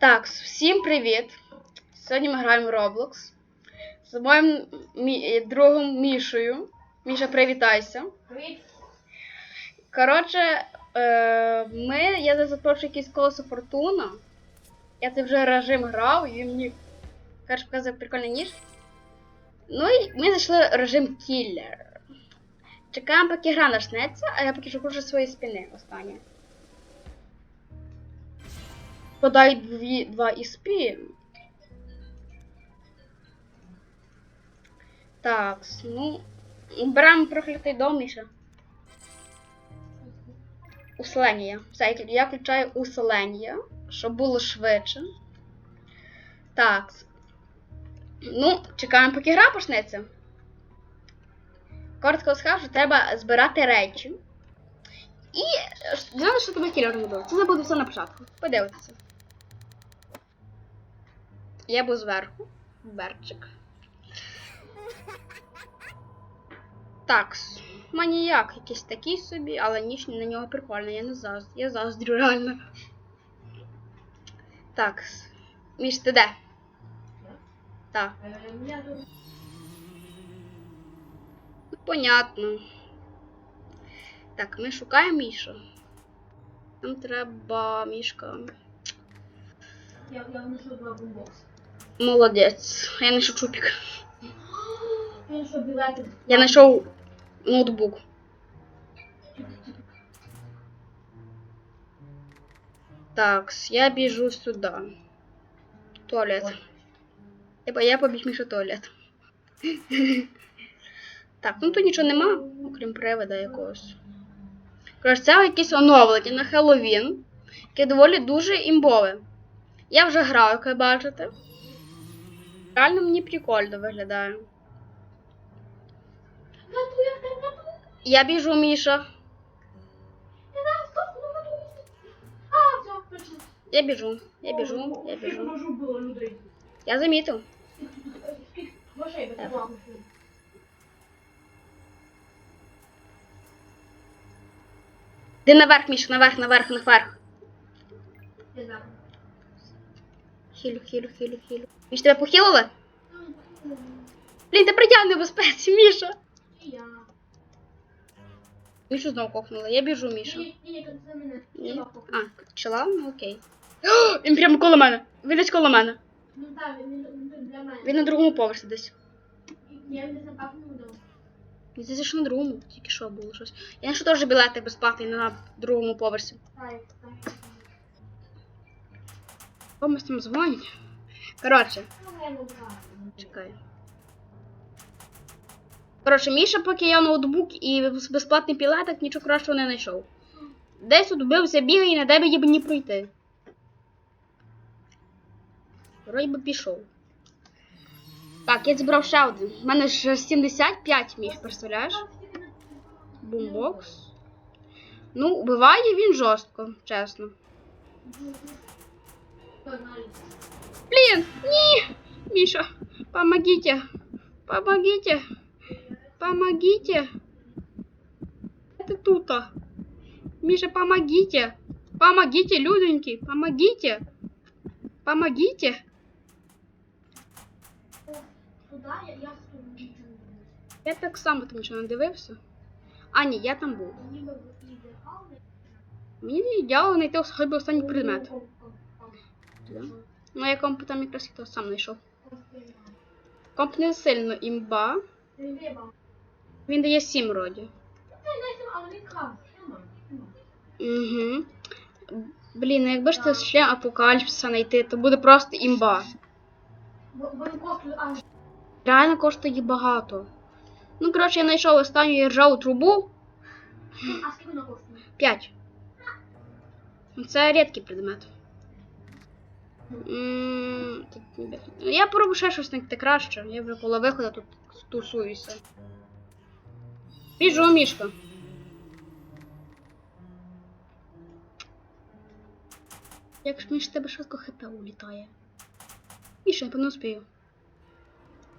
Так, всім привіт! Сьогодні ми граємо в Roblox з моїм мі- е, другом Мішою. Міша, привітайся. Привіт. Коротше, е, ми, я зараз запрошую якийсь колесо Фортуна. Я це вже режим грав, і він мені каже, показав прикольний ніж. Ну і ми зайшли режим кіллер. Чекаємо, поки гра начнеться, а я поки що кручу свої спини останнє. Подай дві, два ІСПі. Так, ну. Беремо проклятий дом, Міша. Уселення. Все, я- включаю уселення, щоб було швидше. Так. Ну, чекаємо, поки гра почнеться. Коротко скажу, треба збирати речі. І е, знаєш, що тобі кільор робив? Це буде все на початку. Подивитися. Я був зверху. Берчик. Так, маніяк якийсь такий собі, але ніч на нього прикольно, я не заздрю. Я заздрю реально. Так. Міш, ти де? Так. Ну, понятно. Так, ми шукаємо Мішу. Нам треба мішка. я, знайшов два бомбокси. Молодець. Я знайшов чупік. Я знайшов. Я знайшов ноутбук. Так, я біжу сюди. Туалет. Я, по- я побіг Міша туалет. Так, ну тут нічого нема, окрім привода якогось. Коротше, це якесь оновлення на Хеллоуін, яке доволі дуже імбове. Я вже граю, як ви бачите. Реально мені прикольно виглядає. Я біжу, Міша. Я біжу, я біжу, я біжу. Я замітив. Ти наверх, Міша, наверх, наверх, наверх. Хілю, хілю, хілю, хілю. Міш, тебе похилили? Блін, ти притягни в безпеці, Міша. Я. Мішу знову кохнули. Я біжу, Міша. Ні. А, чела? Ну окей. О, він прямо коло мене. Він десь коло мене. Ну так, він для мене. Він на другому поверсі десь. Я він десь на пахнув дав. Він здається, що на другому. Тільки що було щось. Я знайшов теж білети безплатні на другому поверсі. Так, так. Комусь там дзвонять. Коротше, чекай. Коротше, Міша, поки я ноутбук і безплатний пілетик, нічого кращого не знайшов. Десь тут вбився, бігає, на тебе їб не пройти. Вроді би пішов. Так, я зібрав ще один. У мене ж 75 міг, представляєш? Бумбокс. Ну, вбиває він жорстко, чесно. Блін, ні! Міша, помогите! Помогите! Помогите! Это тута! Миша, помогите! Помогите, люденьки! Помогите! Помогите! Туди я, я тут нічого не дивлюсь. Я так само там нічого не дивився. А, ні, я там був. Мені би ідеал не Мені ідеально знайти хоч би останній предмет. Ну, я комп там якраз хто сам знайшов. Комп не сильно імба. Він дає 7 вроді. Це не але він крав. Нормально. Угу. Блін, ну якби ж це шлем апокаліпсиса знайти, то буде просто імба. Реально коштує багато. Ну, коротше, я знайшов останню ржаву трубу А скільки вона коштує? 5. Це рідкий предмет. М, Я пробую ще щось знайти краще. Я вже коло виходу тут тусуюся. Біжу, мішка. Як ж між тебе швидко хп улітає. Міша, я не спію.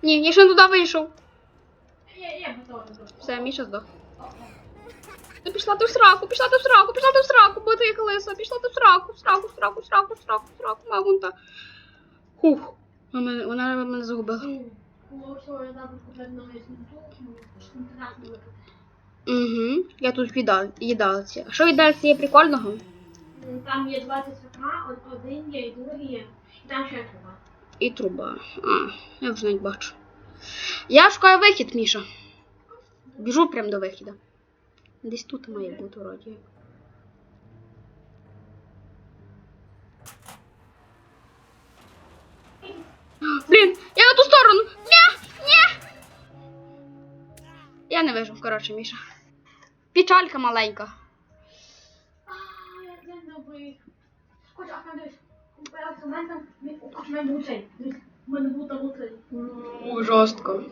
Ні, я ще не туди вийшов. Я, я готова. Все, Міша здох. Пішла в сраку, пішла в сраку, пішла в сраку, бо ти як лиса, пішла в сраку, сраку, сраку, сраку, сраку, сраку, мамонта. Хух, вона вона мене загубила. Ну, ну. Угу, я тут віддав, їдалці. А що їдалці є прикольного? Там є два цвітка, од- один є і другий є. І там ще труба. І труба. А, я вже навіть бачу. Я шукаю вихід, Міша. Біжу прямо до вихіду. Десь тут має бути вроді. Блін, я на ту сторону. Ні, ні. Я не вижу, коротше, Міша. Печалька маленька. Жорстко.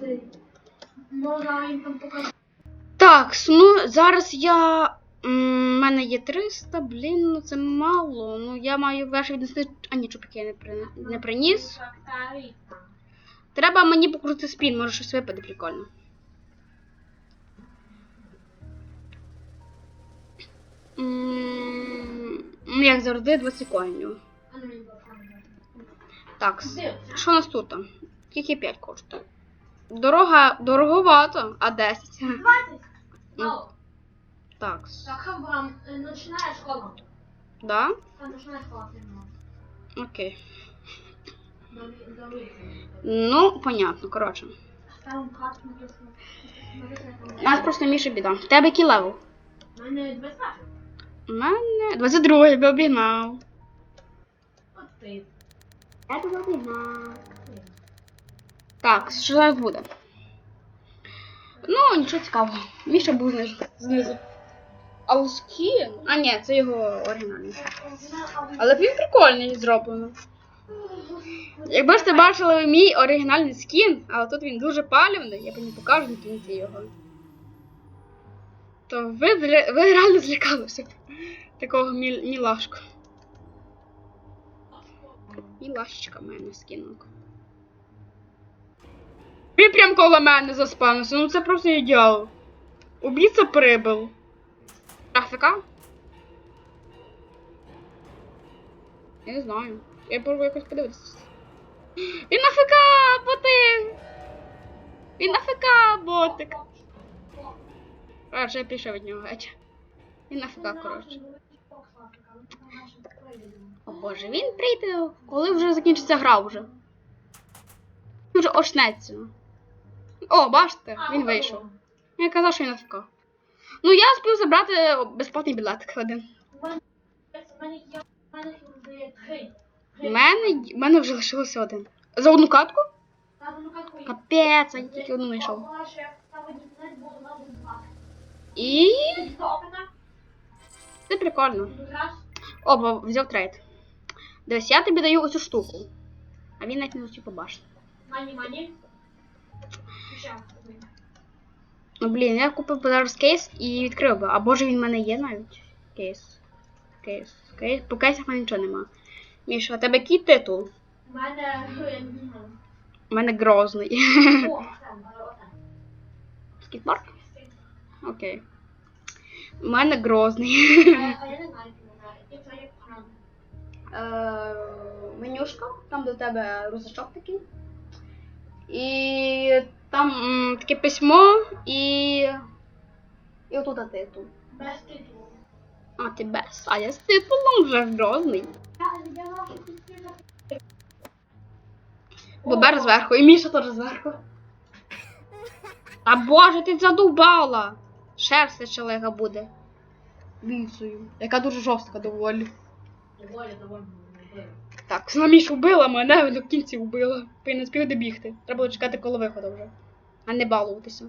Можна їм там показати. Так, ну зараз я. У мене є 300, блін, ну це мало. Ну я маю ваше віднести. А ні, чупики я не, при... не приніс. Треба мені покрутити спін, може щось випаде прикольно. М, Ну, як завжди, 20 коїнів. Так, що у нас тут? Тільки 5 коштує. Дорога дороговато, а 10. 20. Ну, Так. так, вам починає школа. Да? Там починає школа. Окей. Ну, понятно, коротше. Написано. У нас просто Міша біда. В тебе який левел? У мене 20. У мене 22 я б обігнав. От ти. Я тебе обігнав. Так, що зараз буде? Ну, нічого цікавого. Міша був знизу. знизу. Алскін? А ні, це його оригінальний. Але він прикольний зроблено. Якби ж ти бачили мій оригінальний скін, але тут він дуже палівний, я не покажу на кінці його. То ви, ви реально злякалися такого міл- мілашка. Мілашечка в мене скинув. Він прям коло мене заспавнився, ну це просто ідеал. Убійця прибив. Графіка? Я не знаю. Я пробую якось подивитися. Він на ФК, боти! Він на ботик. Коротше, я пішов від нього геть. Він на коротше. О боже, він прийде, коли вже закінчиться гра вже. Він вже очнеться. О, бачите, він вийшов. Я казав, що він на Ну, я спів забрати безплатний білетик один. У мене в мене вже лишилося один. За одну катку? Капець, я тільки одну знайшов. І це прикольно. Тут. О, бо взяв трейд. Дивись, я тобі даю оцю штуку. А він навіть не хотів побачити. Мані, мані. Ну блін, я купив зараз кейс і відкрив би. А боже, він в мене є навіть. Кейс. Кейс. Кейс. По кейсах в мене нічого нема. Міша, а тебе який титул? У мене. У мене грозний. Отак. Скітборд? Окей. У мене грозний. А а я не знаю. Е, менюшка, там до тебе русачок такий. І там м, таке письмо і. І отут титул. Без титулу. А, ти без. А я з титулом вже грозний. Бобер зверху, і Міша теж зверху. А боже, ти задубала! Шерсть челега буде. Вінцею, яка дуже жорстка. Доволі, доволі, доволі. Так, вона Мішу вбила, мене в кінці вбила. Я не спів добігти. Треба було чекати коло виходу вже. А не балуватися.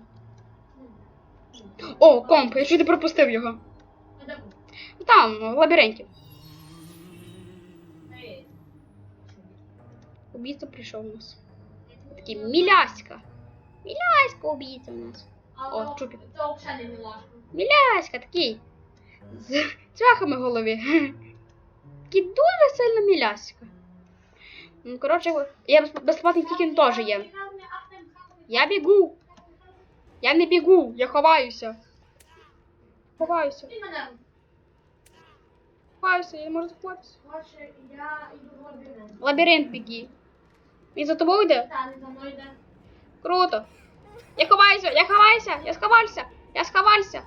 О, комп, я чуть пропустив його. Там, в лабіринті. Убійця прийшов у нас. Такий міляська. Міляська убійця у нас. О, мілашка. Міляська такий. З цвяхами в голові. Такий дуже сильно міляська. Ну, коротше, я безп- безплатний тільки теж є. Я бігу. Я не бігу, я ховаюся. Мене Ховайся, я не можу заховатися. лабіринт. Біги. Він за тобою йде? Та, він за мною йде. Круто. Я ховаюся, я ховаюся, я сховався, я сховався. Е,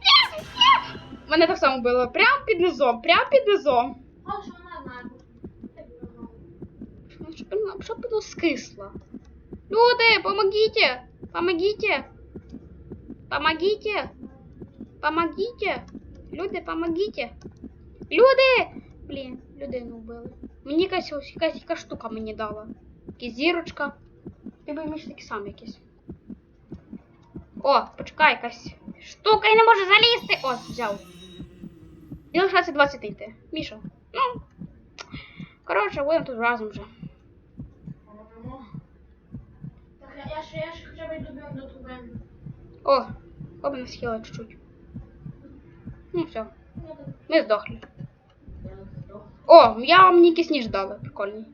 ні, ні. Мене так само було. Прям під низом, прям під низом. Хоче вона знає. Ну, Щоб, вона- щоб воно скисло. Люди, помогите! Помогите! Помогите! Помогите! Люди, помогите! Люди! Блін, людину вбили. Мені якась ось якась, якась штука мені дала. Якась зірочка. Ти би між такі самі якісь. О, почекай, якась штука і не може залізти. О, взяв. І лишається 20 йти. Міша. Ну. Коротше, будемо тут разом вже. Так, я, я, ще, я ще хоча б йду до тебе. О, оба нас схила чуть-чуть. Ну все, Ну, ми здохли. я. О, я вам якийсь ніж дала, прикольний.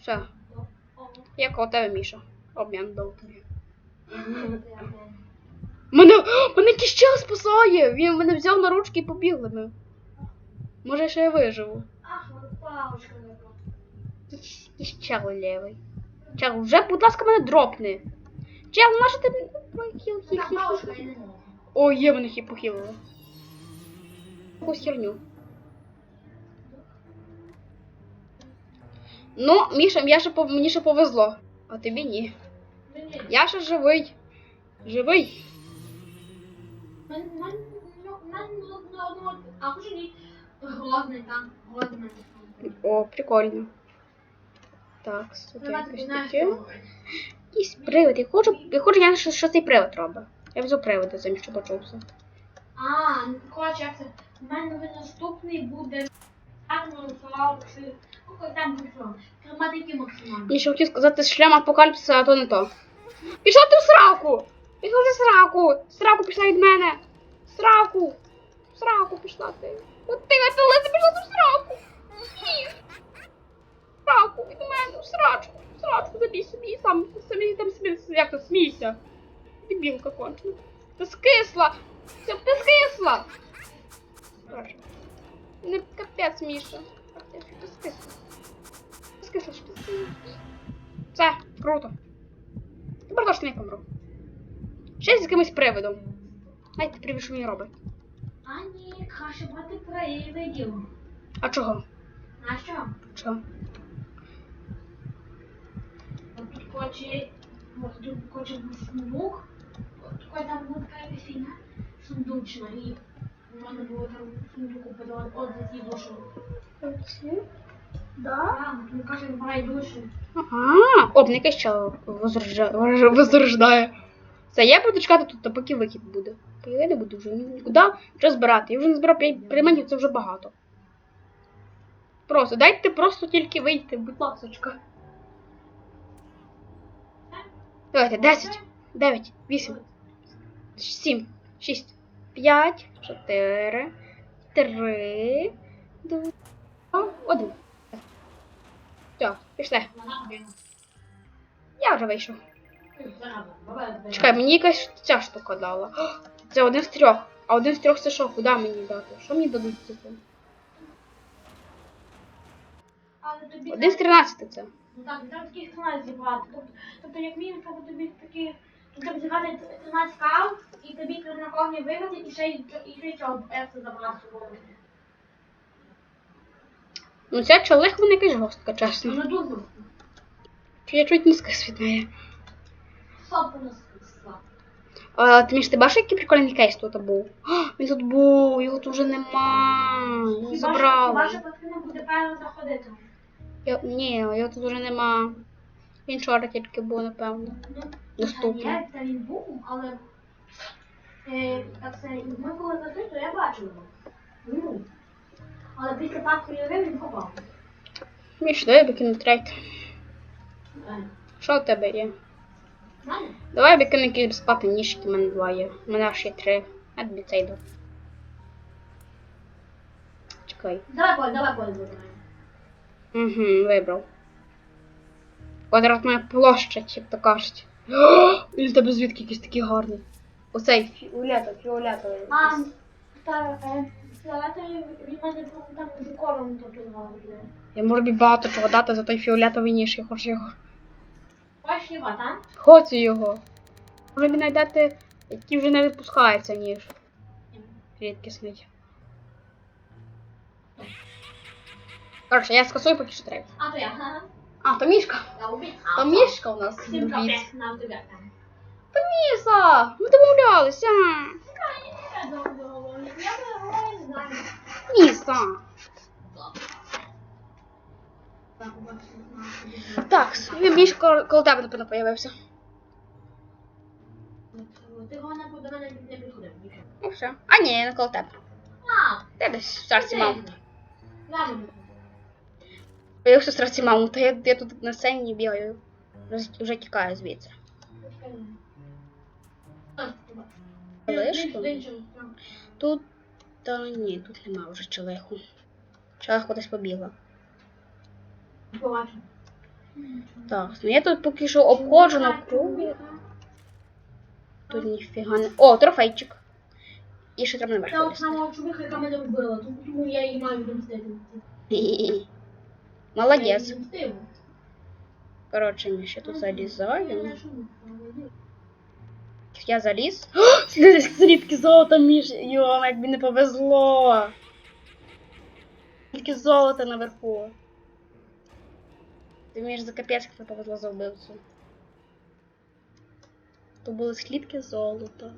Все, О, як у тебе Міша. Обмін дав тобі. Мене, мене чел спасає! Він мене взяв на ручки і побігли ми. Може, ще я виживу. Ах, палочка. Якийсь якийсь чел вже, будь ласка, мене дропни. Чел, може ти. Ой, хіл, хіл, хіл. О, є мене хі похилили. Якусь херню. Ну, Міша, я ще мені ще повезло, а тобі ні. Я ще живий. Живий. Мен, мен, мен, а хоч ні. Грозний там, грозний. О, прикольно. Так, Давай, якось таке. що? Якийсь привид. Я хочу, я хочу, я що, що цей привид робить. Я взяв привида замість щоб почувся. А, ну, коротше, як це? У мене наступний буде Фаукси. Ну, ще хотів сказати шлям апокаліпсиса, а то не то. Пішла ти в сраку! Пішла в сраку! Сраку пішла від мене! Сраку! Сраку пішла ти! От ти пішла ти в сраку! Ні! Сраку від мене, срачку! Срачку забій собі, сам самі там собі, як то смійся. Дебілка кончена. Ти скисла! Все, ти скисла! Боже. Не капець, Міша. Ти скисла. Ти скисла, що ти. Все, круто. Тепер точно не помру. Ще з якимось привидом. Знаєте, привід, що він робить. А ні, краще брати привидів. А чого? А що? Чого? Тут от тут був сундук. Такой там була така фігня сундучна. І можна було там сундуку подавати от за душу. Да? А, він каже, збирай душі. Ага. Оп, не якийсь возрождає. Це я буду чекати тут, поки вихід буде. Бо Я не буду вже нікуди вже збирати. Я вже не збирав приманів, це вже багато. Просто дайте просто тільки вийти, будь ласочка. Давайте, 10, 9, 8, 7, 6, 5, 4, 3, 2, 1. Все, пішли. Я вже вийшов. Чекай, мені якась ця штука дала. Це один з трьох. А один з трьох це що? Куди мені дати? Що мені дадуть це? Один з 13 це. Ну так, там таких 13 зібрати. Тобто, тобто як мінімум, треба тобі такі, ну, треба зібрати 13 кав, і тобі треба на кожній виграти, і ще й і ще й цього ефса забрати з собою. Ну ця чолих вона якась жорстка, чесно. Ну дуже. Я чуть не скис від неї. А, ти між ти бачиш, який прикольний кейс тут був? О, він тут був, його тут вже нема. Його Забрали. Ваша потрібно буде правильно заходити. Я, ні, його тут вже нема. Він вчора тільки був, напевно. Ну, Доступно. Та є, та він був, але е, так це, ми коли зайшли, то я бачив його. Ну. Але після папки Юри він ховав. Міш, дай бікину трейд. Е, Що у тебе є? Давай бікину якісь безплатні ніжки, в мене два є. У мене аж є три. Я тобі цей дав. Чекай. Давай Коль, давай Коль вибираємо. Угу, вибрав. Квадратна площа, як то кажуть. Він тебе звідки якийсь такий гарний. Оцей фіолетовий, фіолетовий. А, та, е, фіолетовий, він мене там, там з кором татуював. Я можу багато чого дати за той фіолетовий ніж, я хочу його. Бачиш його, так? Хочу його. Може мені знайдете, який вже не випускається ніж. Рідкісний. Коротше, я скасую поки що треба. А, то я, ага. А, то мішка. То мішка у нас. Всім любить. капець, тебе. То міса! Ми домовлялися. Я не знаю. Міса. Так, Так, мішка коло тебе, напевно, появився. Ти його до мене не підходив. Все. А ні, не коло тебе. А, Ти десь в мамонта. я. Появився в серці мамонта, я, я тут на сцені бігаю. Вже, тікаю звідси. Лишку? Тут. Та ні, тут нема вже челеху. Челеха десь побігла. Так, ну я тут поки що обходжу навкруги. Тут ніфіга не. О, трофейчик. І ще треба наверх Це от сама чувиха, яка мене вбила, тому я її маю відомстити. Молодець. Коротше, ми ще тут Я залізаємо. Я заліз. Слідки золота між. Йо, як мені не повезло. Тільки золото наверху. Ти мені ж за капець не повезло за вбивцю. То були слідки золота.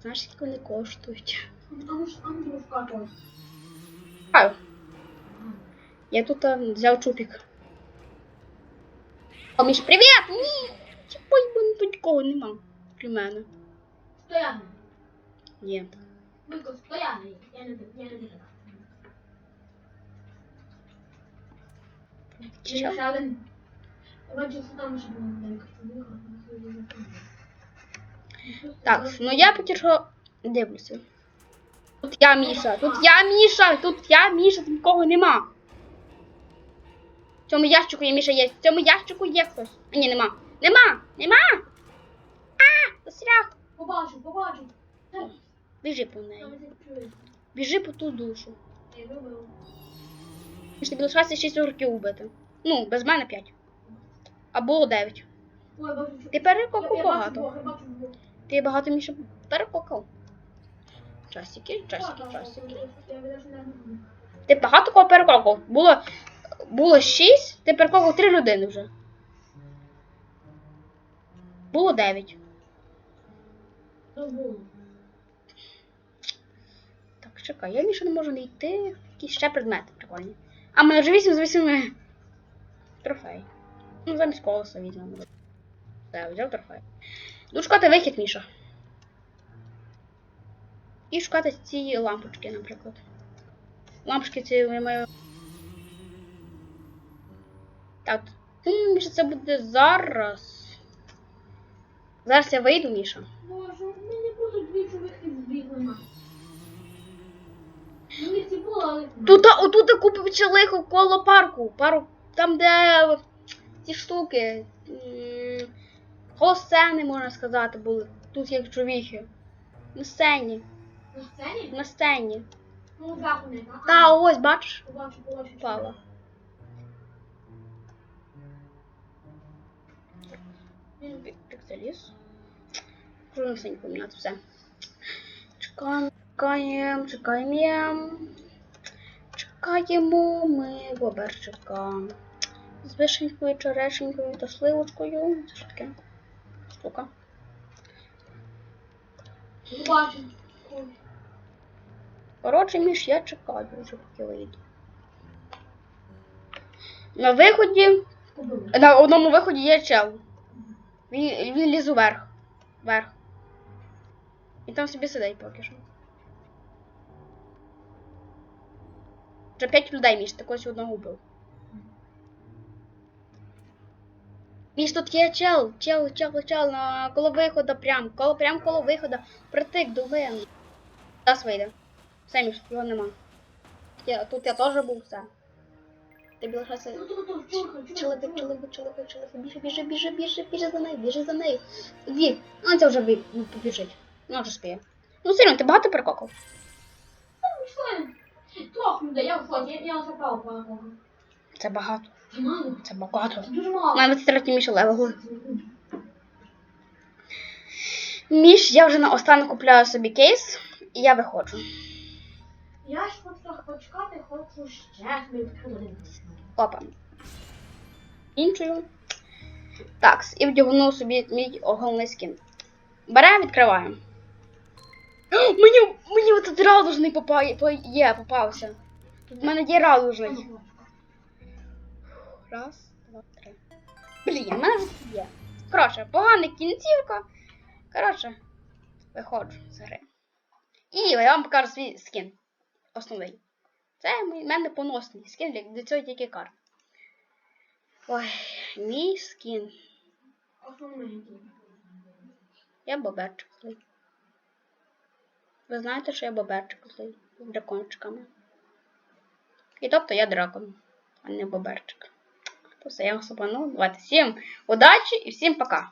Знаєш, скільки вони коштують? А ну ж, а ну тебе вкатуй. Ай. Я тут а, взяв чупік. О, Міш, привіт! Ні! Чіпай, бо тут нікого нема. Крім мене. Стояни. Є. Вiko, стояни. Я не я не дивлюся. Що? Ще один. Я бачу, що там ще було Так, ну я поки що дивлюся. Тут я Міша, тут я Міша, тут я Міша, тут нікого нема. В цьому ящику є Міша є. В цьому ящику є хтось. А ні, нема. Нема! Нема! А! Застряг! Побачу, побачу. Біжи по неї. Біжи по ту душу. Я Між тобі лишається 6 років убити. Ну, без мене 5. А було 9. Ой, бачу, що- Ти бачу багато. Ти багато Міша перекокав. Часики, часики, часики. Ти багато кого перекокав. Було, було 6, ти перекокав 3 людини вже. Було 9. Так, чекай, я більше не можу знайти якісь ще предмети прикольні. А мене вже 8 з 8 трофей. Ну, замість колеса візьмемо. Так, взяв трофей. Буду шукати вихід, Міша. І шукати ці лампочки, наприклад. Лампочки ці я маю. Так. м, Міша, це буде зараз. Зараз я вийду, Міша. Боже, в мене будуть чоловіки збігли на. Тут, отут купив пчелиху коло парку. Пару, там, де ці штуки. м, Коло сцени, можна сказати, були. Тут як човіхи. На сцені. На сцені? На сцені. Ну? Та ось, бачиш? Побачу, побачу. Пала. Так заліз. Все не поміняти, все. Чекаємо, чекаємо, чекаємо. Чекаємо ми боберчика. З вишенькою, черешенькою та сливочкою. Це що таке? Штука. Ой. Коротше, між я чекаю вже поки вийду. На виході На одному виході є чел. Він, він ліз уверх. Вверх. І там собі сидить поки що. Вже п'ять людей між також одного вбив. Між тут є чел, чел, чел, чел, на коло виходу прям, коло, прям коло виходу, притик до вин. Зараз вийде. Все, між його нема. Я, тут я теж був, все. Ти Ти білогласа. Ну. Чоловік, чоловік, чоловік, чоловік, біжи, біжи, біжи, біжи, біжи за нею, біжи за нею. Дві. А це вже ви- ну, побіжить. Ну, вже спіє. Ну, сильно, ти багато перекокав? Що? Трохи людей, я в фоні, я, по кого. Це багато. Це мало. Це багато. Це дуже мало. На 23 між левел. Між, я вже на останнє купляю собі кейс, і я виходжу. Я ж хочу трохи почекати, хочу ще собі відкрити. Опа. Іншою. Так, і вдягну собі мій головний скін. Беремо, відкриваємо. Мені, мені тут радужний попа, по, є, попався. Тут в мене є радужний. Раз, два, три. Блін, в мене вже є. Коротше, погана кінцівка. Коротше, виходжу з гри. І я вам покажу свій скін. Основний. Це в мене поносний скін, для- для цього тільки карт. Ой, мій скін. Основний. Я боберчик. Ви знаєте, що я боберчик з дракончиками. І тобто я дракон, а не боберчик. То все, я вам. Давайте всім удачі і всім пока.